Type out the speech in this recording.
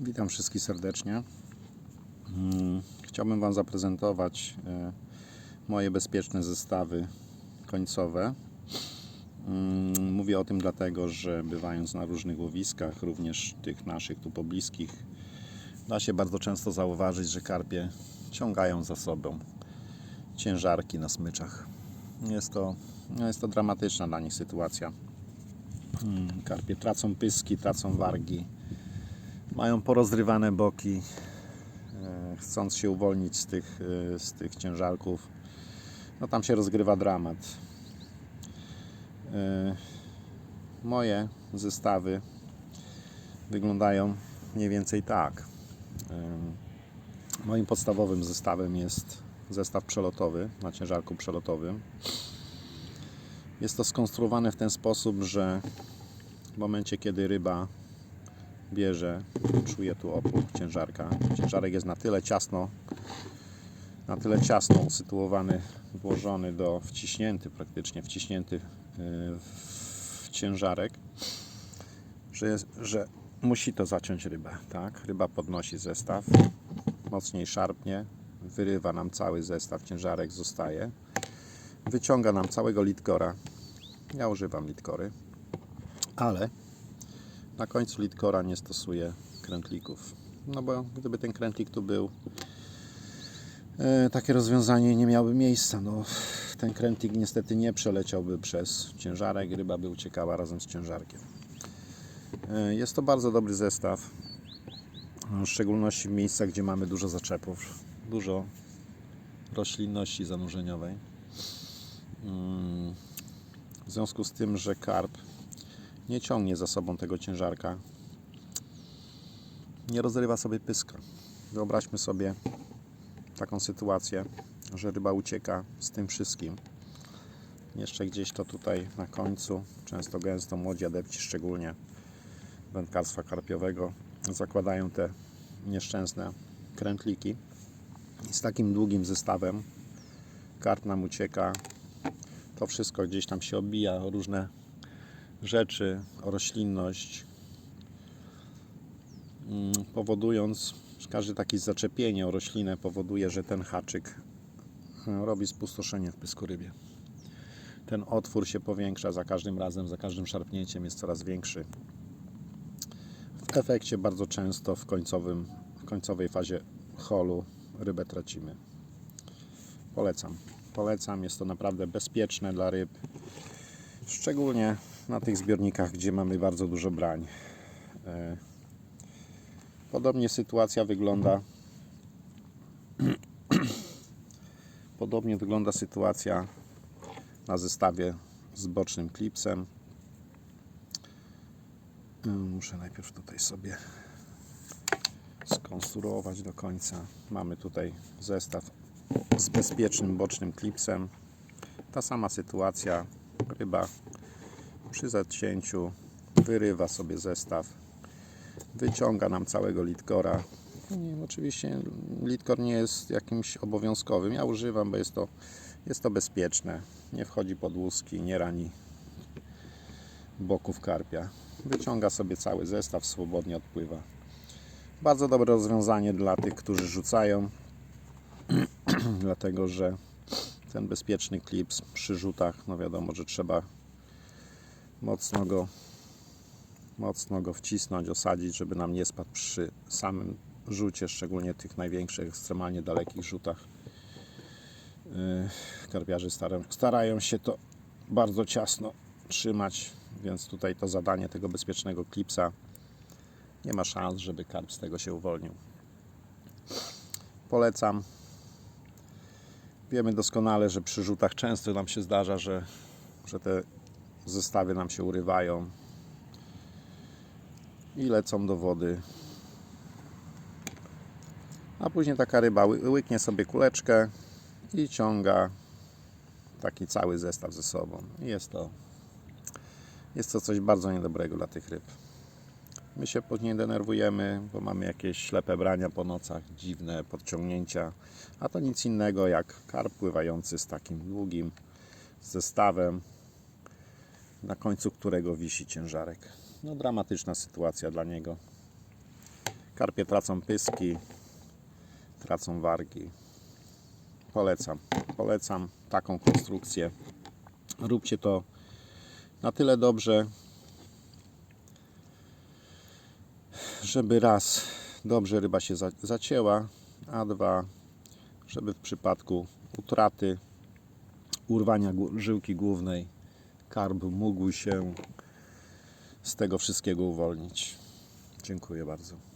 Witam wszystkich serdecznie. Mm, Chciałbym Wam zaprezentować e, moje bezpieczne zestawy końcowe. Mm, Mówię o tym dlatego, że bywając na różnych łowiskach, również tych naszych tu pobliskich, da się bardzo często zauważyć, że karpie ciągają za sobą ciężarki na smyczach. Jest to, no jest to dramatyczna dla nich sytuacja. Mm, Karpie tracą pyski, tracą wargi, mają porozrywane boki, e, chcąc się uwolnić z tych, e, z tych ciężarków. No tam się rozgrywa dramat. E, Moje zestawy wyglądają mniej więcej tak. Moim podstawowym zestawem jest zestaw przelotowy na ciężarku przelotowym. Jest to skonstruowane w ten sposób, że w momencie kiedy ryba bierze, czuje tu opór ciężarka. Ciężarek jest na tyle ciasno, na tyle ciasno usytuowany, włożony do, wciśnięty praktycznie, wciśnięty y, w ciężarek, że, jest, że musi to zaciąć rybę, tak? Ryba podnosi zestaw, mocniej szarpnie, wyrywa nam cały zestaw, ciężarek zostaje, wyciąga nam całego litkora. Ja używam litkory, ale na końcu litkora nie stosuję krętlików. No bo gdyby ten krętlik tu był, e, takie rozwiązanie nie miałoby miejsca. No, ten krętlik niestety nie przeleciałby przez ciężarek, ryba by uciekała razem z ciężarkiem. E, jest to bardzo dobry zestaw, w szczególności w miejscach, gdzie mamy dużo zaczepów, dużo roślinności zanurzeniowej. Mm, W związku z tym, że karp nie ciągnie za sobą tego ciężarka, nie rozrywa sobie pyska. Wyobraźmy sobie taką sytuację, że ryba ucieka z tym wszystkim. Jeszcze gdzieś to tutaj na końcu, często gęsto młodzi adepci, szczególnie wędkarstwa karpiowego, zakładają te nieszczęsne krętliki. I z takim długim zestawem karp nam ucieka. To wszystko gdzieś tam się obija różne rzeczy, o roślinność, mm, powodując, że każde takie zaczepienie o roślinę powoduje, że ten haczyk e, robi spustoszenie w pysku rybie. Ten otwór się powiększa za każdym razem, za każdym szarpnięciem jest coraz większy. W efekcie bardzo często w, końcowym, w końcowej fazie holu rybę tracimy. Polecam. Polecam, jest to naprawdę bezpieczne dla ryb. Szczególnie na tych zbiornikach, gdzie mamy bardzo dużo brań. E, Podobnie sytuacja wygląda. Podobnie wygląda sytuacja na zestawie z bocznym klipsem. E, Muszę najpierw tutaj sobie skonstruować do końca. Mamy tutaj zestaw z bezpiecznym bocznym klipsem. Ta sama sytuacja. Ryba przy zacięciu wyrywa sobie zestaw, wyciąga nam całego litkora. Nie, oczywiście litkor nie jest jakimś obowiązkowym. Ja używam, bo jest to, jest to bezpieczne. Nie wchodzi pod łuski, nie rani boków karpia. Wyciąga sobie cały zestaw, swobodnie odpływa. Bardzo dobre rozwiązanie dla tych, którzy rzucają, dlatego że ten bezpieczny klips przy rzutach, no wiadomo, że trzeba mocno go, mocno go wcisnąć, osadzić, żeby nam nie spadł przy samym rzucie, szczególnie tych największych, ekstremalnie dalekich rzutach. Yy, Karpiarze starają, się to bardzo ciasno trzymać, więc tutaj to zadanie tego bezpiecznego klipsa nie ma szans, żeby karp z tego się uwolnił. Polecam. Wiemy doskonale, że przy rzutach często nam się zdarza, że, że te zestawy nam się urywają i lecą do wody. A później taka ryba ły- łyknie sobie kuleczkę i ciąga taki cały zestaw ze sobą. Jest to, jest to coś bardzo niedobrego dla tych ryb. My się później denerwujemy, bo mamy jakieś ślepe brania po nocach, dziwne podciągnięcia, a to nic innego jak karp pływający z takim długim zestawem, na końcu którego wisi ciężarek. No dramatyczna sytuacja dla niego. Karpie tracą pyski, tracą wargi. Polecam, polecam taką konstrukcję. Róbcie to na tyle dobrze, żeby raz dobrze ryba się za- zacięła, a dwa, żeby w przypadku utraty, urwania żyłki głównej, karp mógł się z tego wszystkiego uwolnić. Dziękuję bardzo.